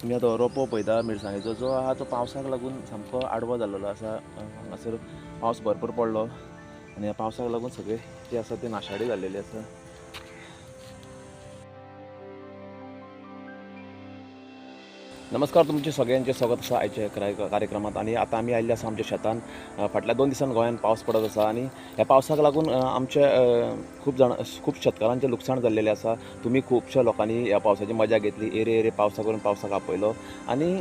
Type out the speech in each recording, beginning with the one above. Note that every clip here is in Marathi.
तुमी आतां रोपो पळयता मिरसांगेचो. जो आहा तो पावसाक लागून सामको आडवो जाल्लो आसा. हांगासर पावस भरपूर पडलो. आनी ह्या पावसाक लागून सगळे जे आसा ते नाशाडी जाल्लेली आसा. नमस्कार तुमचे सगळ्यांचे स्वागत आसा आयच्या कार्य- कार्यक्रमात. आनी आतां आमी आयिल्ले आसा आमच्या शेतान फाटल्या दोन दिसान गोंयान पावस पडत आसा आनी ह्या पावसाक लागून आमचे खूब जाण खूब शेतकारांचें लुकसाण जाल्लेलें आसा तुमी खुबश्या लोकांनी ह्या पावसाची मजा घेतली. एरे एरे पावसा करून पावसाक आपयलो. आनी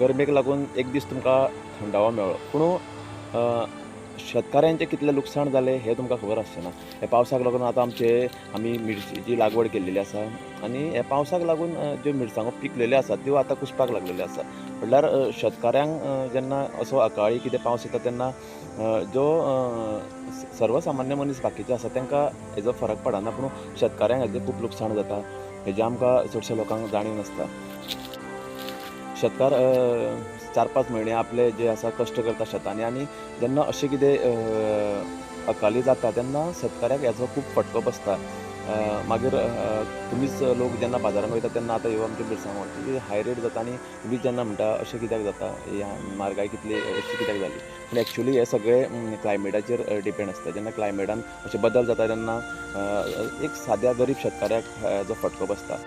गरमेक लागून एक दीस तुमकां थंडावो मेळ्ळो. पूण अ, कितलें लुकसाण जालें हें तुमकां खबर आसचें ना? हे पावसाक लागून आतां आमचे आमी मिरची लागवड केल्लेली आसा आनी हे पावसाक लागून ज्यो मिरसांगो पिकलेल्यो आसात त्यो आतां कुसपाक लागलेल्यो आसा. म्हणल्यार शेतकाऱ्यांक जेन्ना असो अकाळी कितें पावस येता तेन्ना जो सर्वसामान्य मनीस बाकीचे आसा तांकां हेजो फरक पडना पूण शेतकाऱ्यांक हेजें खूब लुकसाण जाता. हेजें आमकां चडशा लोकांक जाणीव नासता. शेतकार चार पांच म्हयने आपले जे आसा कश्ट करता शेतांनी आनी जेन्ना अशें कितें अकाली जाता तेन्ना शेतकाऱ्याक हेजो खूब फटको बसता मागीर तुमीच लोक जेन्ना बाजारान वयता तेन्ना आतां ह्यो आमच्यो मिरसांगो ती हाय रेट जाता आनी तुमीच जेन्ना म्हणटा अशें कित्याक जाता ह्या म्हारगाय कितली अशी कित्याक जाली पूण एक्चुली हें सगळें क्लायमेटाचेर डिपेंड आसता जेन्ना क्लायमेटान अशे बदल जाता तेन्ना एक साद्या गरीब शेतकाऱ्याक हेजो फटको बसता.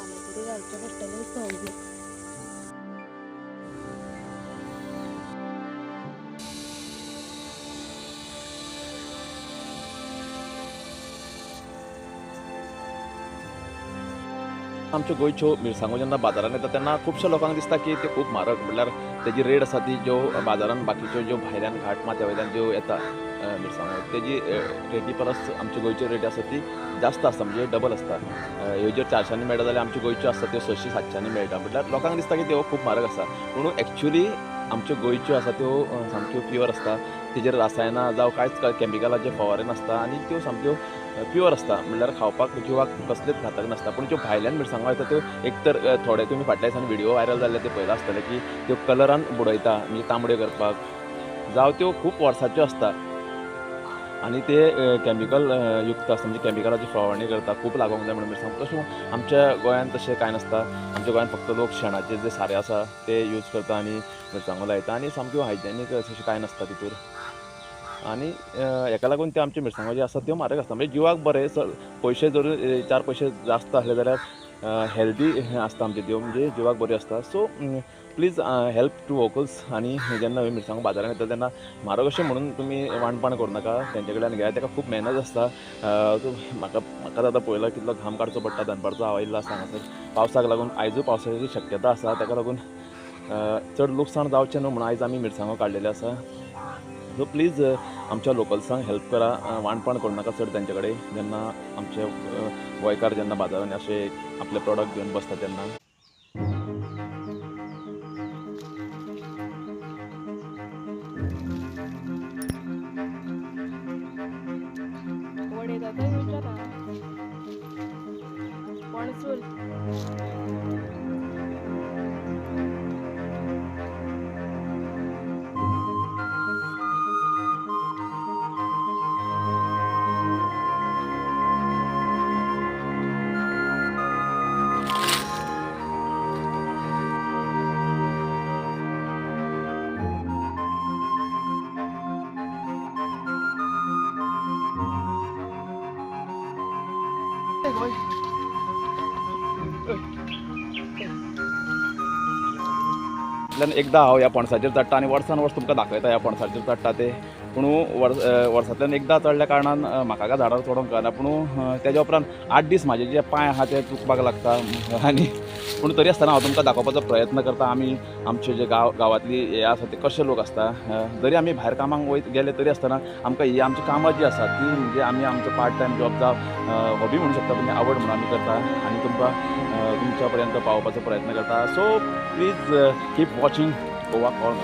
പലചരക്ക് കഴിച്ച കിട്ടലും സൗകര്യം आमच्यो गोंयच्यो मिरसांगो जेन्ना बाजारान येता तेन्ना खुबश्या लोकांक दिसता की त्यो खूब म्हारग म्हणल्यार तेजी रेट आसा ती ज्यो बाजारान बाकीच्यो ज्यो भायल्यान घाट माथ्या वयल्यान ज्यो येता मिरसांगो तेजी रेटी परस आमच्यो गोंयच्यो रेटी आसा ती जास्त आसता म्हणजे डबल आसता ह्यो ज्यो चारशांनी मेळटा जाल्यार आमच्यो गोंयच्यो आसता त्यो सयशीं सातशांनी मेळटा म्हटल्यार लोकांक दिसता की त्यो खूब म्हारग आसा पूण एक्च्युली आमच्यो गोंयच्यो आसा त्यो सामक्यो प्युअर आसता. तेजेर रासायनां जावं कांयच कॅमिकलाचे फवारे नासता आनी त्यो सामक्यो प्युअर आसता. म्हणल्यार खावपाक जिवाक कसलेच घातक नासता. पूण ज्यो भायल्यान मिरसांगो येता त्यो एक तर थोडे तुमी फाटल्या दिसांनी व्हिडिओ व्हायरल जाल्ले ते पळयला आसतले की त्यो कलरान बुडयता म्हणजे तांबड्यो करपाक. जावं त्यो खूब वर्साच्यो आसता. आनी ते कॅमिकल युक्त आसता म्हणजे कॅमिकलाची फवारणी करता खूब लागोंक जाय म्हणून मिरसांग तशें आमच्या गोंयांत तशें कांय नासता आमच्या गोंयांत फक्त लोक शेणाचे जे सारें आसा ते यूज करता आनी मिरसांगो लायता आनी सामक्यो हायजेनीक अशें कांय नासता तितूर आनी हेका लागून त्यो आमच्यो मिरसांगो ज्यो आसा त्यो म्हारग आसता म्हणजे जिवाक बरें स- पयशे जर चार पयशे जास्त आसले जाल्यार हेल्दी आसता आमचे देव म्हणजे जिवाक बरी आसता so please help to vocals आनी जेन्ना ह्यो मिरसांगो बाजारान येता तेन्ना म्हारग अशें म्हणून तुमी वाणपाण करूं नाका. तेंचे कडल्यान घेया. तेका खूब मेहनत आसता सो म्हाका म्हाका आतां पळयलो कितलो घाम काडचो पडटा दनपारचो आवायल्लो आसा हांगासर पावसाक लागून आयजूय पावसाची शक्यता आसा ताका लागून चड लुकसाण जावचें न्हू म्हणून आयज आमी मिरसांगो काडलेले आसा. सो प्लीज आमच्या लोकल्सांक हेल्प करा. वाणपण करू नाका चड तेंचे कडेन जेन्ना आमचे अ, गोंयकार जेन्ना बाजारांनी अशे आपले प्रॉडक्ट घेवन बसता तेन्ना वडे जाता एकदां हांव ह्या पणसाचेर चडटा आनी वर्सान वर्स तुमकां दाखयता ह्या पणसाचेर चडटा ते. पूण वर्स वर्सांतल्यान एकदां चडल्या कारणान म्हाका काय झाडार चडोंक कळना. पूण तेज्या उपरांत आठ दीस म्हाजे जे पांय आहा ते चुकपाक लागता. आनी पूण तरी आसतना हांव तुमकां दाखोवपाचो प्रयत्न करता. आमी आमचे जे गांव गांवांतली हे आसा ते कशे लोक आसता जरी आमी भायर कामाक वयत गेले तरी आसतना आमकां ही आमची कामां जी आसात ती म्हणजे आमी आमचो पार्ट टायम जॉब जावं हॉबी म्हणूं शकता. तुमी आवड म्हणून आमी करता आनी तुमकां तुमच्या पर्यंत पावोवपाचो प्रयत्न करता. So please keep watching Goa call